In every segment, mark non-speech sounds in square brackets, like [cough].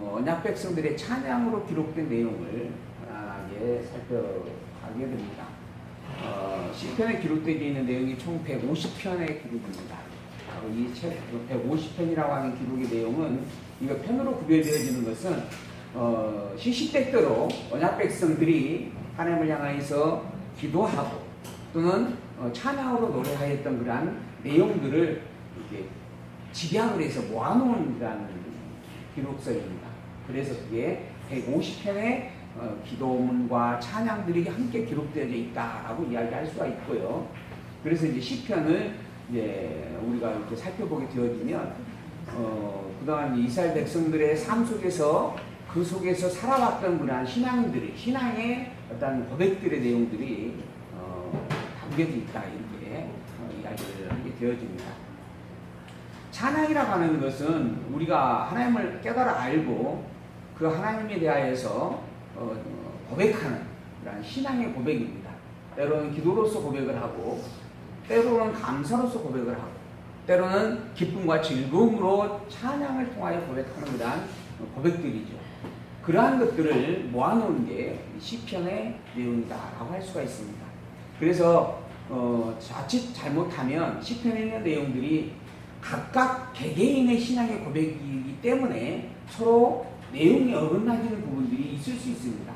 어, 언약 백성들의 찬양으로 기록된 내용을 하나하나게 살펴가게 됩니다. 어, 시편에 기록되어 있는 내용이 총 150편의 기록입니다. 바로 이 책 150편이라고 하는 기록의 내용은 이거 편으로 구별되어지는 것은 어, 시시때때로 언약 백성들이 하나님을 향하여서 기도하고 또는 어, 찬양으로 노래하였던 그러한 내용들을 이렇게 집약을 해서 모아놓은 그러한 기록서입니다. 그래서 그게 150편의 어, 기도문과 찬양들이 함께 기록되어 있다라고 이야기할 수가 있고요. 그래서 이제 시편을 이제 우리가 이렇게 살펴보게 되어지면 어, 그동안 이스라엘 백성들의 삶 속에서 그 속에서 살아왔던 그러한 신앙들이 신앙의 어떤 고백들의 내용들이 어, 담겨져 있다 이렇게 어, 이야기를 하게 되어집니다. 찬양이라고 하는 것은 우리가 하나님을 깨달아 알고 그 하나님에 대하여서 어, 고백하는 그런 신앙의 고백입니다. 때로는 기도로서 고백을 하고 때로는 감사로서 고백을 하고 때로는 기쁨과 즐거움으로 찬양을 통하여 고백하는 그러한 고백들이죠. 그러한 것들을 모아놓은 게 시편의 내용이다라고 할 수가 있습니다. 그래서 어, 자칫 잘못하면 시편에 있는 내용들이 각각 개개인의 신앙의 고백이기 때문에 서로 내용이 어긋나지는 부분들이 있을 수 있습니다.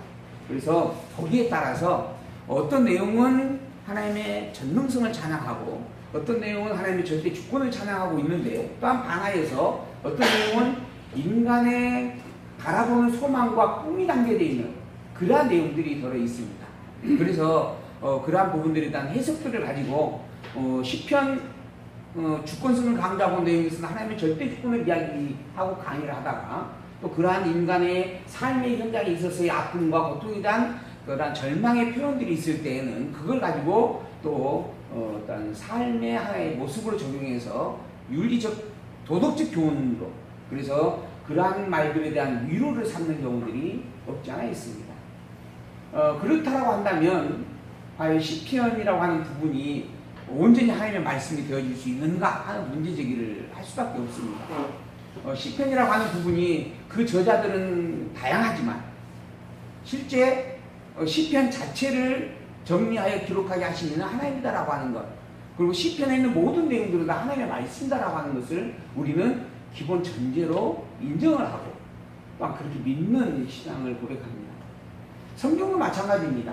그래서 거기에 따라서 어떤 내용은 하나님의 전능성을 찬양하고 어떤 내용은 하나님의 절대 주권을 찬양하고 있는데 또한 반하여서 어떤 내용은 인간의 바라보는 소망과 꿈이 담겨져 있는 그러한 내용들이 들어 있습니다. 그래서 어, 그러한 부분들에 대한 해석들을 가지고 어, 시편 어, 주권성을 강조하고 내용에서는 하나님의 절대 주권을 이야기하고 강의를 하다가 또 그러한 인간의 삶의 현장에 있어서의 아픔과 고통에 대한 그러한 절망의 표현들이 있을 때에는 그걸 가지고 또 어, 어떤 삶의 하나의 모습으로 적용해서 윤리적 도덕적 교훈으로 그래서 그러한 말들에 대한 위로를 삼는 경우들이 없지 않아 있습니다. 어, 그렇다라고 한다면 과연 시편이라고 하는 부분이 온전히 하나님의 말씀이 되어질 수 있는가 하는 문제 제기를 할 수밖에 없습니다. 어, 시편이라고 하는 부분이 그 저자들은 다양하지만 실제 어, 시편 자체를 정리하여 기록하게 하신 이는 하나님이다라고 하는 것 그리고 시편에 있는 모든 내용들은 다 하나님의 말씀이다라고 하는 것을 우리는 기본 전제로 인정을 하고 또한 그렇게 믿는 신앙을 고백합니다. 성경도 마찬가지입니다.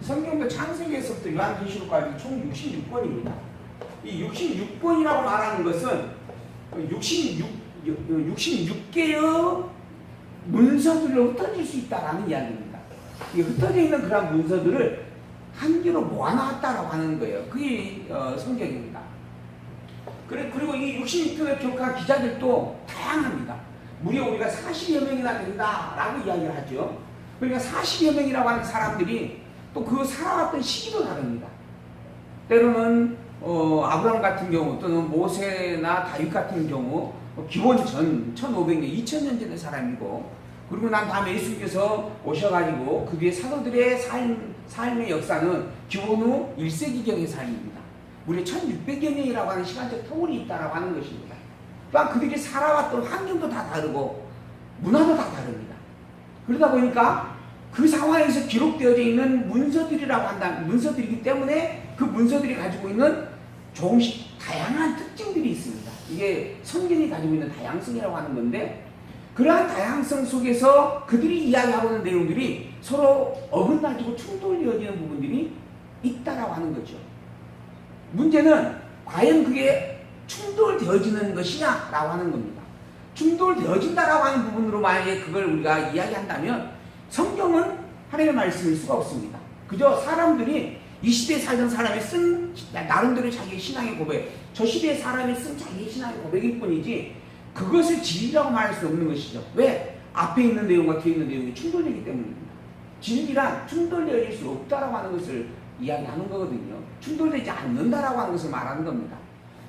성경도 창세기에서부터 요한계시록까지 총 66권입니다. 이 66권이라고 말하는 것은 66, 66개의 문서들로 흩어질 수 있다라는 이야기입니다. 이 흩어져 있는 그런 문서들을 한 개로 모아놨다라고 하는 거예요. 그게 어, 성경입니다. 그래, 그리고 이 66편을 기록한 기자들도 다양합니다. 무려 우리가 40여 명이나 된다라고 이야기를 하죠. 그러니까 40여 명이라고 하는 사람들이 또 그 살아왔던 시기도 다릅니다. 때로는 어, 아브라함 같은 경우 또는 모세나 다윗 같은 경우 어, 기원 전 1500년, 2000년 전의 사람이고 그리고 난 다음에 예수님께서 오셔가지고 그 뒤에 사도들의 삶, 삶의 역사는 기원 후 1세기경의 삶입니다. 무려 1600여 년이라고 하는 시간적 터울이 있다라고 하는 것입니다. 또한 그들이 살아왔던 환경도 다 다르고 문화도 다 다릅니다. 그러다 보니까 그 상황에서 기록되어져 있는 문서들이라고 한다 문서들이기 때문에 그 문서들이 가지고 있는 조금씩 다양한 특징들이 있습니다. 이게 성경이 가지고 있는 다양성이라고 하는 건데 그러한 다양성 속에서 그들이 이야기하고 있는 내용들이 서로 어긋나지고 충돌되어지는 부분들이 있다라고 하는 거죠. 문제는 과연 그게 충돌되어지는 것이냐라고 하는 겁니다. 충돌되어진다라고 하는 부분으로 만약에 그걸 우리가 이야기한다면 성경은 하나님의 말씀일 수가 없습니다. 그저 사람들이 이 시대에 살던 사람이 쓴 나름대로 자기의 신앙의 고백, 저 시대의 사람이 쓴 자기의 신앙의 고백일 뿐이지 그것을 진리라고 말할 수 없는 것이죠. 왜? 앞에 있는 내용과 뒤에 있는 내용이 충돌되기 때문입니다. 진리란 충돌되어질 수 없다라고 하는 것을 이야기하는 거거든요. 충돌되지 않는다라고 하는 것을 말하는 겁니다.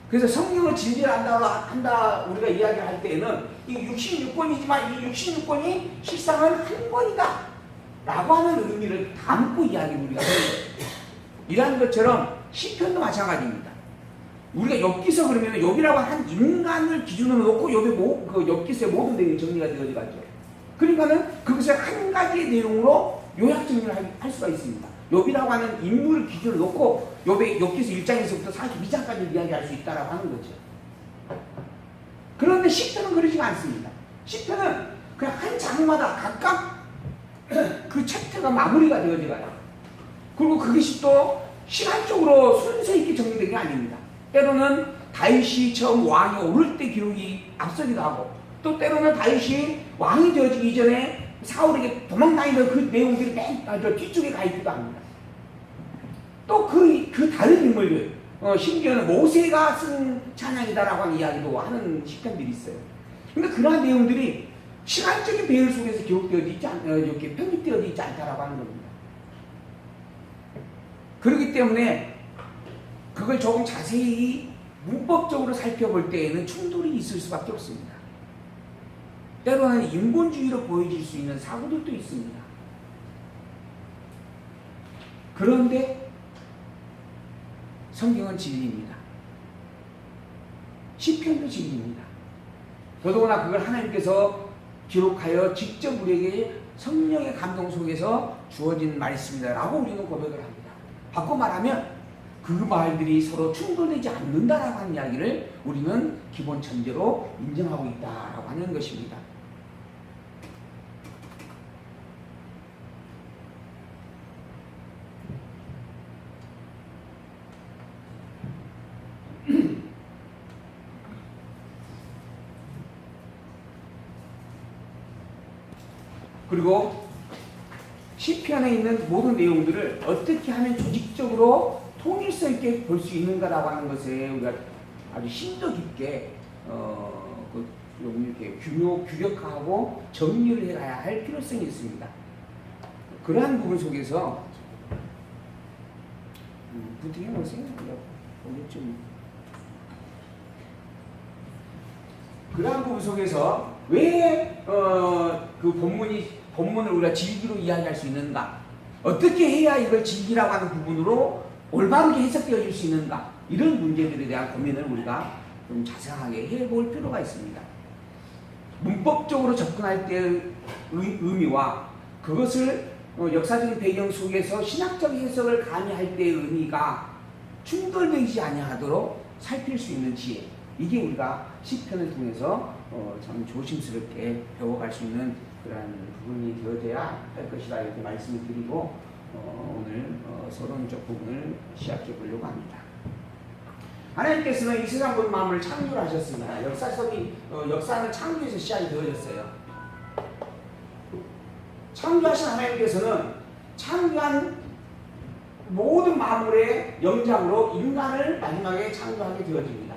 그래서 성경을 진리를 한다, 한다 우리가 이야기할 때에는 이 66권이지만 이 66권이 실상은 한 권이다 라고 하는 의미를 담고 이야기를 우리가 해요. 이러한 것처럼 시편도 마찬가지입니다. 우리가 엽기서 그러면 엽이라고 한 인간을 기준으로 놓고 엽의 모, 그 엽기서의 모든 내용이 정리가 되어져 가죠. 그러니까는 그것을 한 가지의 내용으로 요약 정리를 할- 할 수가 있습니다. 욥이라고 하는 인물을 기준으로 놓고 욥의 욥기서 1장에서부터 42장까지 이야기할 수 있다라고 하는 거죠. 그런데 시편은 그러지가 않습니다. 시편은 그냥 한 장마다 각각 [clears throat] 그 챕터가 마무리가 되어져가요. 그리고 그것이 또 시간적으로 순서 있게 정리된 게 아닙니다. 때로는 다윗이 처음 왕이 오를 때 기록이 앞서기도 하고 또 때로는 다윗이 왕이 되어지기 전에 사울에게 도망다니던 그 내용들이 맨 아, 저 뒤쪽에 가 있기도 합니다. 또그 그 다른 인물들 어, 심지어는 모세가 쓴 찬양이다라고 하는 이야기도 하는 시편들이 있어요. 그러니까 그러한 내용들이 시간적인 배열 속에서 기록되어져 있지 않, 어, 이렇게 편집되어져 있지 않다라고 하는 겁니다. 그렇기 때문에 그걸 조금 자세히 문법적으로 살펴볼 때에는 충돌이 있을 수밖에 없습니다. 때로는 인본주의로 보여질 수 있는 사고들도 있습니다. 그런데 성경은 진리입니다. 시편도 진리입니다. 더더구나 그걸 하나님께서 기록하여 직접 우리에게 성령의 감동 속에서 주어진 말씀이다라고 우리는 고백을 합니다. 바꿔 말하면 그 말들이 서로 충돌되지 않는다라고 하는 이야기를 우리는 기본 전제로 인정하고 있다라고 하는 것입니다. 그리고 시편에 있는 모든 내용들을 어떻게 하면 조직적으로 통일성 있게 볼 수 있는가라고 하는 것에 우리가 아주 심도 깊게 어, 그, 좀 이렇게 규모 규격화하고 정리를 해가야 할 필요성이 있습니다. 그러한 부분 속에서 음, 부팅해 보세요. 오늘쯤 뭐 그러한 부분 속에서 왜, 어, 그 본문이, 본문을 우리가 진리로 이야기할 수 있는가? 어떻게 해야 이걸 진리라고 하는 부분으로 올바르게 해석되어질 수 있는가? 이런 문제들에 대한 고민을 우리가 좀 자세하게 해볼 필요가 있습니다. 문법적으로 접근할 때의 의- 의미와 그것을 어, 역사적인 배경 속에서 신학적 해석을 가미할 때의 의미가 충돌되지 아니하도록 살필 수 있는 지혜. 이게 우리가 시편을 통해서 어, 참 조심스럽게 배워갈 수 있는 그러한 부분이 되어져야 할 것이다 이렇게 말씀을 드리고 어, 오늘 어, 서론적 부분을 시작해 보려고 합니다. 하나님께서는 이 세상 본 마음을 창조를 하셨습니다. 역사성이 어, 역사는 창조에서 시작이 되어졌어요. 창조하신 하나님께서는 창조한 모든 만물의 영장으로 인간을 마지막에 창조하게 되어집니다.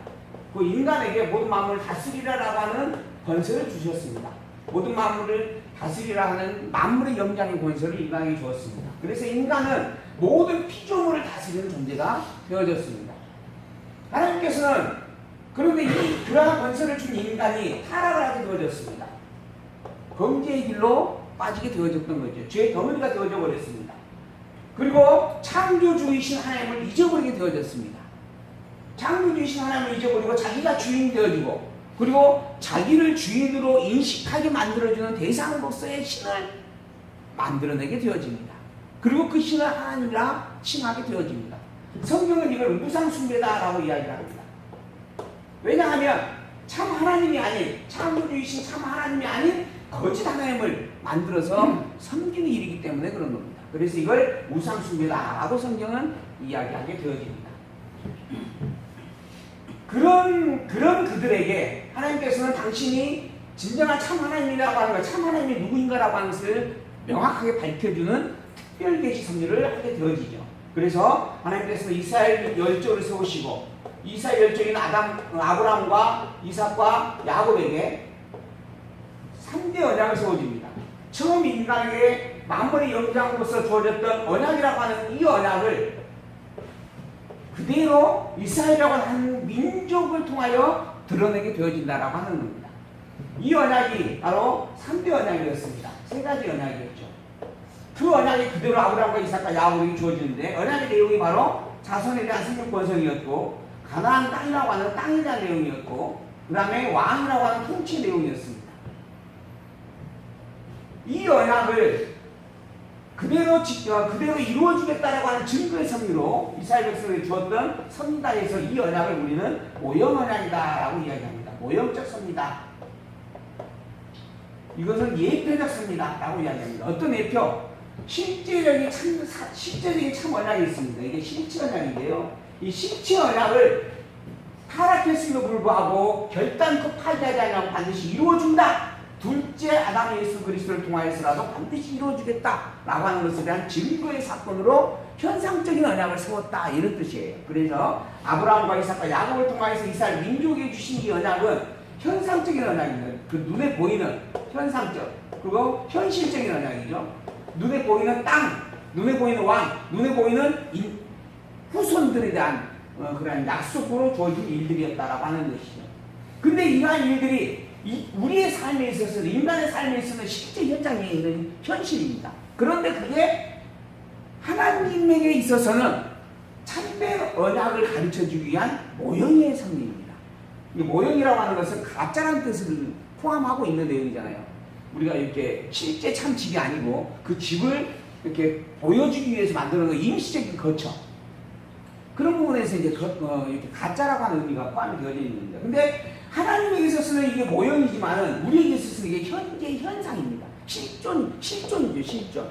그 인간에게 모든 만물을 다스리라라고 하는 권세를 주셨습니다. 모든 만물을 다스리라 하는 만물의 영장의 권세를 인간에게 주었습니다. 그래서 인간은 모든 피조물을 다스리는 존재가 되어졌습니다. 하나님께서는 그런데 이 그러한 권세를 준 인간이 타락을 하게 되어졌습니다. 범죄의 길로 빠지게 되어졌던 거죠. 죄의 덩어리가 되어져 버렸습니다. 그리고 창조주이신 하나님을 잊어버리게 되어졌습니다. 창조주이신 하나님을 잊어버리고 자기가 주인이 되어지고 그리고 자기를 주인으로 인식하게 만들어주는 대상으로서의 신을 만들어내게 되어집니다. 그리고 그 신을 하나님이라 칭하게 되어집니다. 성경은 이걸 우상숭배다라고 이야기를 합니다. 왜냐하면 참 하나님이 아닌 창조주이신 참 하나님이 아닌 거짓 하나님을 만들어서 섬기는 일이기 때문에 그런 겁니다. 그래서 이걸 우상숭배다라고 성경은 이야기하게 되어집니다. 그런 그런 그들에게 하나님께서는 당신이 진정한 참 하나님이라고 하는 것, 참 하나님이 누구인가라고 하는 것을 명확하게 밝혀주는 특별 계시 섭리를 하게 되어지죠. 그래서 하나님께서 이스라엘 열조를 세우시고 이스라엘 열조인 아담, 아브라함과 이삭과 야곱에게 3대 언약을 세워줍니다. 처음 인간에게 만물의 영장으로서 주어졌던 언약이라고 하는 이 언약을 그대로 이스라엘이라고 하는 민족을 통하여 드러내게 되어진다라고 하는 겁니다. 이 언약이 바로 3대 언약이었습니다. 세 가지 언약이었죠. 그 언약이 그대로 아브라함과 이삭과 야곱에게 주어지는데 언약의 내용이 바로 자손에 대한 생명 권성이었고 가나안 땅이라고 하는 땅에 대한 내용이었고 그 다음에 왕이라고 하는 통치 내용이었습니다. 이 언약을 그대로 지- 어, 그대로 이루어주겠다라고 하는 증거의 섭리로 이스라엘 백성에게 주었던 섭리다에서 이 언약을 우리는 모형 언약이다라고 이야기합니다. 모형적 섭리다. 이것은 예표적 섭리다라고 이야기합니다. 어떤 예표? 실제적인 참 사- 실제적인 참 언약이 있습니다. 이게 실체 언약인데요. 이 실체 언약을 타락했음에도 불구하고 결단코 파괴하지 않고 반드시 이루어준다. 둘째 아담 예수 그리스도를 통하여서라도 반드시 이루어주겠다라고 하는 것에 대한 증거의 사건으로 현상적인 언약을 세웠다 이런 뜻이에요. 그래서 아브라함과 이삭과 야곱을 통하여서 이스라엘 민족에 주신 이 언약은 현상적인 언약입니다. 그 눈에 보이는 현상적 그리고 현실적인 언약이죠. 눈에 보이는 땅, 눈에 보이는 왕, 눈에 보이는 인- 후손들에 대한 어, 그런 약속으로 주어진 일들이었다라고 하는 것이죠. 근데 이러한 일들이 이- 우리의 삶에 있어서 인간의 삶에 있어서는 실제 현장에 있는 현실입니다. 그런데 그게 하나님에게 있어서는 참된 언약을 가르쳐 주기 위한 모형의 섭리입니다. 이 모형이라고 하는 것은 가짜라는 뜻을 포함하고 있는 내용이잖아요. 우리가 이렇게 실제 참 집이 아니고 그 집을 이렇게 보여주기 위해서 만드는 거 임시적인 거처. 그런 부분에서 이제 거, 어, 이렇게 가짜라고 하는 의미가 포함이 되어져 있는 겁니다. 근데 하나님에게 있어서는 이게 모형이지만은 우리에게 있어서는 이게 현재 현상입니다. 실존, 실존이죠, 실존.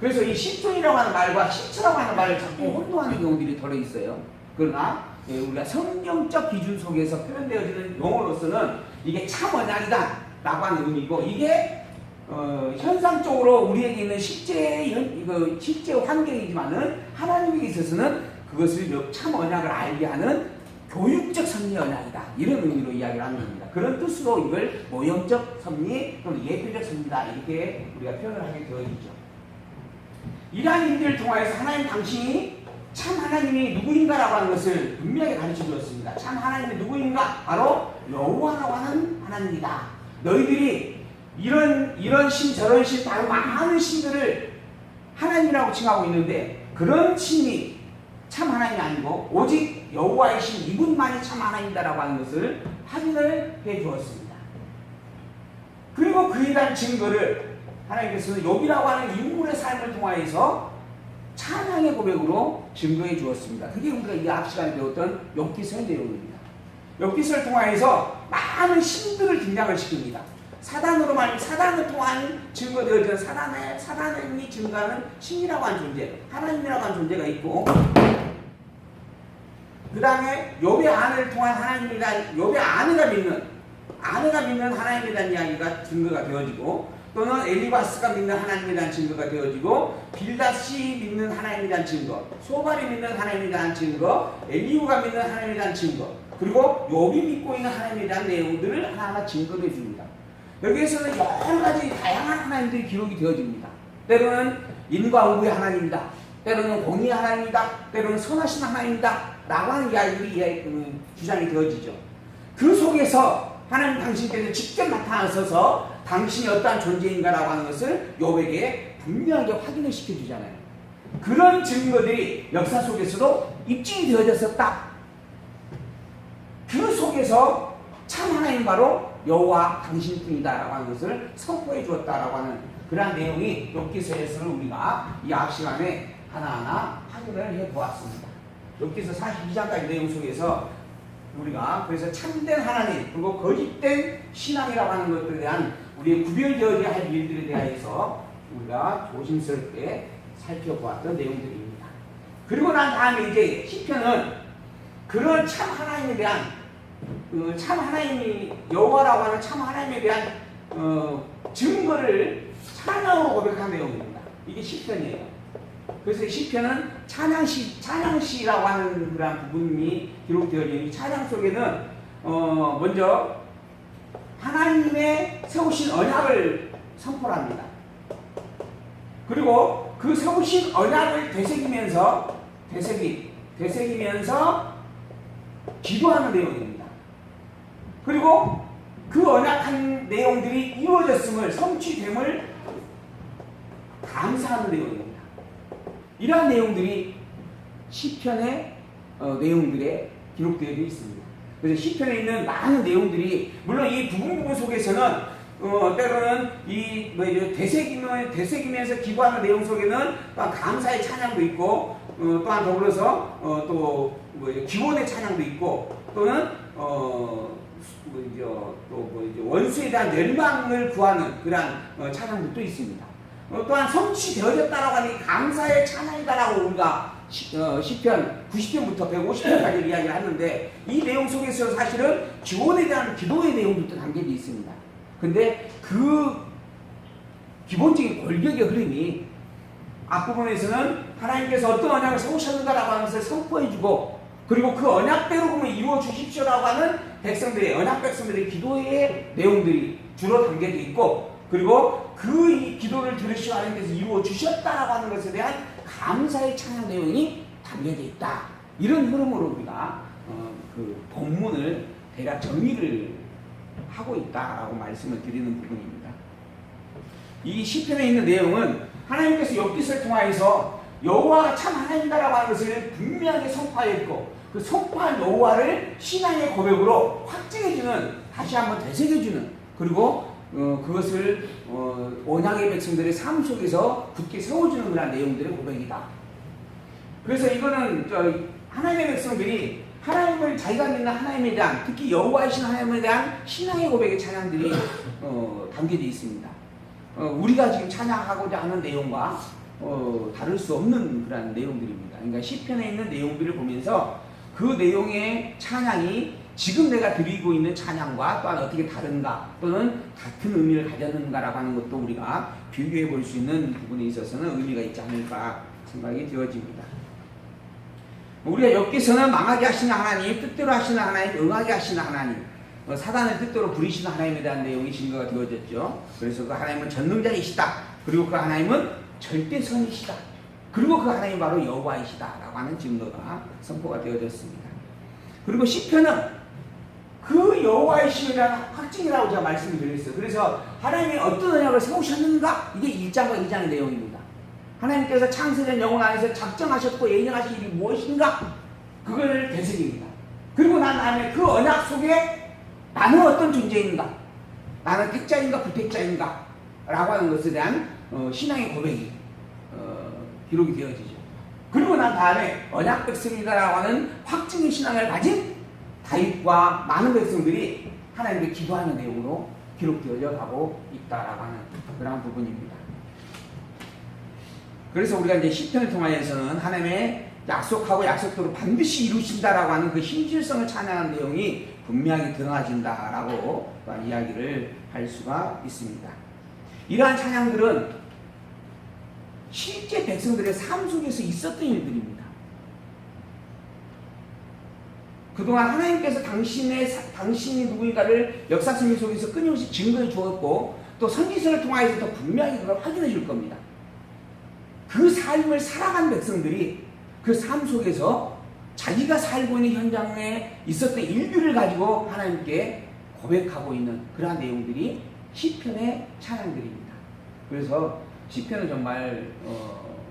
그래서 이 실존이라고 하는 말과 실체라고 하는 말을 자꾸 혼동하는 경우들이 덜어 있어요. 그러나 예, 우리가 성경적 기준 속에서 표현되어지는 용어로서는 이게 참 언약이다 라고 하는 의미고 이게 어, 현상적으로 우리에게 있는 실제 현, 이거 실제 환경이지만은 하나님에게 있어서는 그것을 여- 참 언약을 알게 하는 교육적 섭리 언약이다 이런 의미로 이야기를 하는 겁니다. 그런 뜻으로 이걸 모형적 섭리 또는 예표적 섭리다 이렇게 우리가 표현을 하게 되어 있죠. 이러한 일들을 통하여서 하나님 당신이 참 하나님이 누구인가라고 하는 것을 분명하게 가르쳐 주었습니다. 참 하나님이 누구인가? 바로 여호와라고 하는 하나님이다. 너희들이 이런 이런 신 저런 신 다른 많은 신들을 하나님이라고 칭하고 있는데 그런 신이 참 하나님이 아니고 오직 여호와의 신 이분만이 참 하나님이다라고 하는 것을 확인을 해 주었습니다. 그리고 그에 대한 증거를 하나님께서는 욥이라고 하는 인물의 삶을 통하여서 찬양의 고백으로 증거해 주었습니다. 그게 우리가 이 앞 시간에 배웠던 욥기서의 내용입니다. 욥기서를 통하여서 많은 신들을 등장을 시킵니다. 사단으로 말하면 사단을 통한 증거되어지는 사단의 사단이 증거하는 신이라고 하는 존재, 하나님이라고 하는 존재가 있고 그 다음에 욥의 아내를 통한 하나님이란 욥의 아내가 믿는 아내가 믿는 하나님에 대한 이야기가 증거가 되어지고 또는 엘리바스가 믿는 하나님에 대한 증거가 되어지고 빌다시 믿는 하나님에 대한 증거 소발이 믿는 하나님에 대한 증거 엘리우가 믿는 하나님에 대한 증거 그리고 욥이 믿고 있는 하나님에 대한 내용들을 하나하나 증거해 줍니다. 여기에서는 여러 가지 다양한 하나님들이 기록이 되어집니다. 때로는 인과 의의 하나님이다. 때로는 공의의 하나님이다. 때로는 선하신 하나님이다 라고 하는 이야기- 음, 주장이 되어지죠 그 속에서 하나님 당신께서 직접 나타나셔서 당신이 어떠한 존재인가라고 하는 것을 욥에게 분명하게 확인을 시켜주잖아요. 그런 증거들이 역사 속에서도 입증이 되어졌었다. 그 속에서 참 하나님 바로 여호와 당신뿐이다라고 하는 것을 선포해 주었다라고 하는 그러한 내용이 욥기서에서는 우리가 이 앞 시간에 하나하나 확인을 해 보았습니다. 욥기서 42장까지 내용 속에서 우리가 그래서 참된 하나님 그리고 거짓된 신앙이라고 하는 것들에 대한 우리의 구별되어야 할 일들에 대해서 우리가 조심스럽게 살펴보았던 내용들입니다. 그리고 난 다음에 이제 시편은 그런 참 하나님에 대한 그 참 하나님이 여호와라고 하는 참 하나님에 대한 어, 증거를 찬양으로 고백한 내용입니다. 이게 시편이에요. 그래서 이 시편은 찬양시 찬양시라고 하는 그런 부분이 기록되어 있는 이 찬양 속에는 어 먼저 하나님의 세우신 언약을 선포합니다. 그리고 그 세우신 언약을 되새기면서 되새기 되새기면서 기도하는 내용입니다. 그리고 그 언약한 내용들이 이루어졌음을 성취됨을 감사하는 내용입니다. 이러한 내용들이 시편의 어, 내용들에 기록되어 있습니다. 그래서 시편에 있는 많은 내용들이 물론 이 부분 부분 속에서는 어, 때로는 이 뭐죠 되새기면 되새기면서 기도하는 내용 속에는 또한 감사의 찬양도 있고 어, 또한 더불어서 어, 또 뭐죠 기원의 찬양도 있고 또는 어 뭐죠 또 뭐죠 원수에 대한 열망을 구하는 그러한 어, 찬양도 또 있습니다. 어, 또한 성취되어졌다라고 하는 이 감사의 찬양이다라고 우리가 시, 어, 시편 90편부터 150편까지 이야기를 하는데 이 내용 속에서 사실은 기원에 대한 기도의 내용도 또 담겨져 있습니다. 근데 그 기본적인 골격의 흐름이 앞부분에서는 하나님께서 어떤 언약을 세우셨는가라고 것을 선포해주고 그리고 그 언약대로 보면 이루어 주십시오라고 하는 백성들의 언약 백성들의 기도의 내용들이 주로 담겨져 있고 그리고 그이 기도를 들으시고 하나님께서 이루어 주셨다라고 하는 것에 대한 감사의 찬양 내용이 담겨져 있다. 이런 흐름으로 우리가 어, 그 본문을 대략 정리를 하고 있다라고 말씀을 드리는 부분입니다. 이 시편에 있는 내용은 하나님께서 욥기서를 통하여서 여호와가 참 하나님이다라고 하는 것을 분명하게 선포하였고 그 선포한 여호와를 신앙의 고백으로 확증해주는 다시 한번 되새겨주는 그리고 어, 그것을 어, 언약의 백성들의 삶 속에서 굳게 세워주는 그런 내용들의 고백이다. 그래서 이거는 저 하나님의 백성들이 하나님을 자기가 믿는 하나님에 대한 특히 여호와이신 하나님에 대한 신앙의 고백의 찬양들이 어, 담겨져 있습니다. 어, 우리가 지금 찬양하고자 하는 내용과 어, 다를 수 없는 그런 내용들입니다. 그러니까 시편에 있는 내용들을 보면서 그 내용의 찬양이 지금 내가 드리고 있는 찬양과 또한 어떻게 다른가 또는 같은 의미를 가졌는가라고 하는 것도 우리가 비교해 볼 수 있는 부분에 있어서는 의미가 있지 않을까 생각이 되어집니다. 우리가 여기서는 망하게 하시는 하나님, 뜻대로 하시는 하나님, 응하게 하시는 하나님, 어, 사단을 뜻대로 부리시는 하나님에 대한 내용이 증거가 되어졌죠. 그래서 그 하나님은 전능자이시다. 그리고 그 하나님은 절대선이시다. 그리고 그 하나님 바로 여호와이시다라고 하는 증거가 선포가 되어졌습니다. 그리고 시편은 그 여호와의 대한 확증이라고 제가 말씀을 드렸어요. 그래서 하나님이 어떤 언약을 세우셨는가? 이게 1장과 2장의 내용입니다. 하나님께서 창세전 영혼 안에서 작정하셨고 예정하신 일이 무엇인가? 그걸 되새깁니다. 그리고 난 다음에 그 언약 속에 나는 어떤 존재인가? 나는 택자인가 부택자인가? 라고 하는 것에 대한 어, 신앙의 고백이 어, 기록이 되어지죠. 그리고 난 다음에 언약 백성이다라고 하는 확증의 신앙을 가진 다윗과 많은 백성들이 하나님께 기도하는 내용으로 기록되어져 가고 있다라고 하는 그러한 부분입니다. 그래서 우리가 이제 시편을 통하여서는 하나님의 약속하고 약속대로 반드시 이루신다라고 하는 그 신실성을 찬양하는 내용이 분명히 드러나진다라고 이야기를 할 수가 있습니다. 이러한 찬양들은 실제 백성들의 삶 속에서 있었던 일들입니다. 그동안 하나님께서 당신의 당신이 누구인가를 역사 승리 속에서 끊임없이 증거해 주었고 또 선지서를 통하여서 더 분명히 그걸 확인해 줄 겁니다. 그 삶을 살아간 백성들이 그 삶 속에서 자기가 살고 있는 현장에 있었던 일들을 가지고 하나님께 고백하고 있는 그러한 내용들이 시편의 찬양들입니다. 그래서 시편은 정말 어,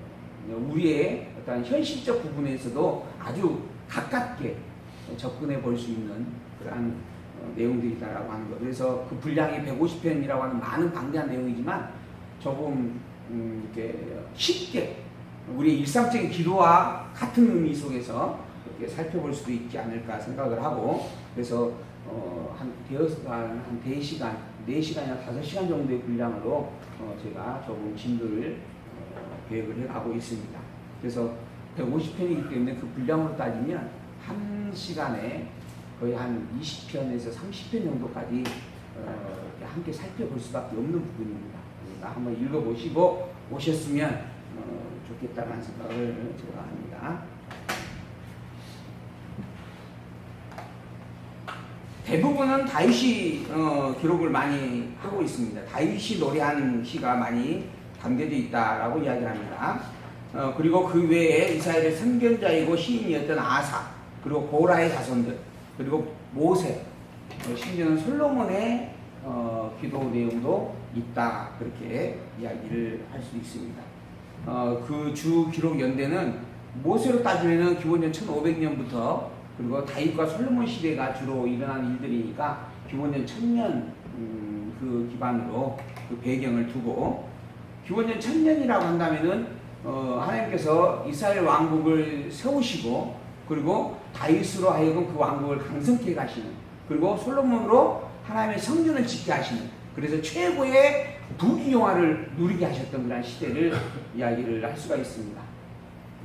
우리의 어떤 현실적 부분에서도 아주 가깝게 접근해 볼 수 있는 그러한 어, 내용들이다라고 하는 것. 그래서 그 분량이 150편이라고 하는 많은 방대한 내용이지만 조금 음, 이렇게 쉽게 우리의 일상적인 기도와 같은 의미 속에서 이렇게 살펴볼 수도 있지 않을까 생각을 하고 그래서 어, 한 대여섯 한 4시간, 4시간이나 5시간 정도의 분량으로 어, 제가 조금 진도를 어, 계획을 해가고 있습니다. 그래서 150편이기 때문에 그 분량으로 따지면 한 시간에 거의 한 20편에서 30편 정도까지 어, 함께 살펴볼 수밖에 없는 부분입니다. 그러니까 한번 읽어보시고 오셨으면 어, 좋겠다는 생각을 제가 합니다. 대부분은 다윗이 어, 기록을 많이 하고 있습니다. 다윗이 노래하는 시가 많이 담겨져 있다라고 이야기를 합니다. 어, 그리고 그 외에 이스라엘의 선견자이고 시인이었던 아사, 그리고 고라의 자손들, 그리고 모세, 어, 심지어는 솔로몬의 어, 기도 내용도 있다 그렇게 이야기를 할 수 있습니다. 어, 그 주 기록 연대는 모세로 따지면은 기원전 1500년부터 그리고 다윗과 솔로몬 시대가 주로 일어난 일들이니까 기원전 1000년 음, 그 기반으로 그 배경을 두고 기원전 천년이라고 한다면은 어, 하나님께서 이스라엘 왕국을 세우시고 그리고 다윗으로 하여금 그 왕국을 강성케 가시는 그리고 솔로몬으로 하나님의 성전을 짓게 하시는 그래서 최고의 부귀영화를 누리게 하셨던 그런 시대를 [laughs] 이야기를 할 수가 있습니다.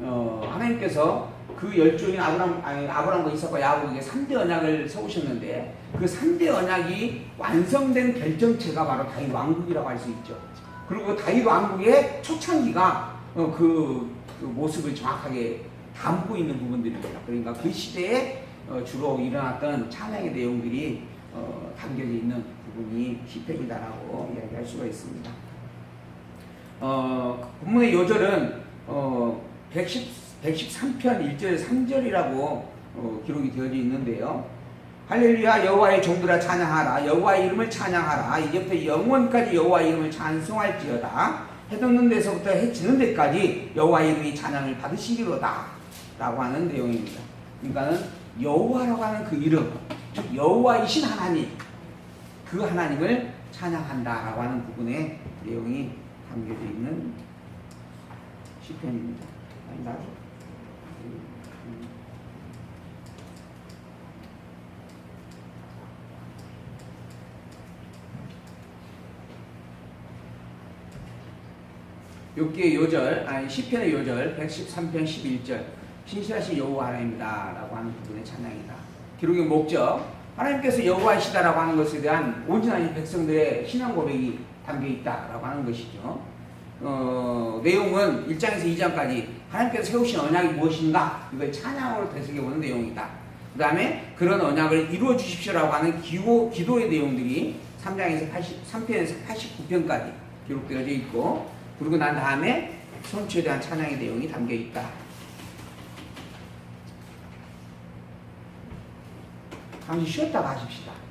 어, 하나님께서 그 열조인 아브람, 아니, 아브람과 이삭과 야곱에게 3대 언약을 세우셨는데 그 3대 언약이 완성된 결정체가 바로 다윗 왕국이라고 할 수 있죠. 그리고 다윗 왕국의 초창기가 어, 그, 그 모습을 정확하게 담고 있는 부분들입니다. 그러니까 그 시대에 어, 주로 일어났던 찬양의 내용들이 어, 담겨져 있는 부분이 시편이다라고 이야기할 수가 있습니다. 어, 본문의 요절은 어, 110, 113편 1절 3절이라고 어, 기록이 되어져 있는데요. 할렐루야 여호와의 종들아 찬양하라 여호와의 이름을 찬양하라 이제부터 영원까지 여호와의 이름을 찬송할지어다 해 돋는 데서부터 해 지는 데까지 여호와의 이름이 찬양을 받으시기로다 라고 하는 내용입니다. 그러니까는 여호와라고 하는 그 이름 즉 여호와이신 하나님 그 하나님을 찬양한다라고 하는 부분의 내용이 담겨져 있는 시편입니다. 음. 욕기의 요절, 아니 시편의 요절 113편 11절 신실하신 여호와 하나님이다 라고 하는 부분의 찬양이다. 기록의 목적 하나님께서 여호와이시다라고 하는 것에 대한 온전한 이 백성들의 신앙 고백이 담겨 있다라고 하는 것이죠. 어, 내용은 1장에서 2장까지 하나님께서 세우신 언약이 무엇인가 이걸 찬양으로 되새겨 보는 내용이다. 그 다음에 그런 언약을 이루어 주십시오라고 하는 기도, 기도의 내용들이 3장에서 80, 3편에서 89편까지 기록되어져 있고 그리고 난 다음에 선초에 대한 찬양의 내용이 담겨 있다. 잠시 쉬었다 가십시다.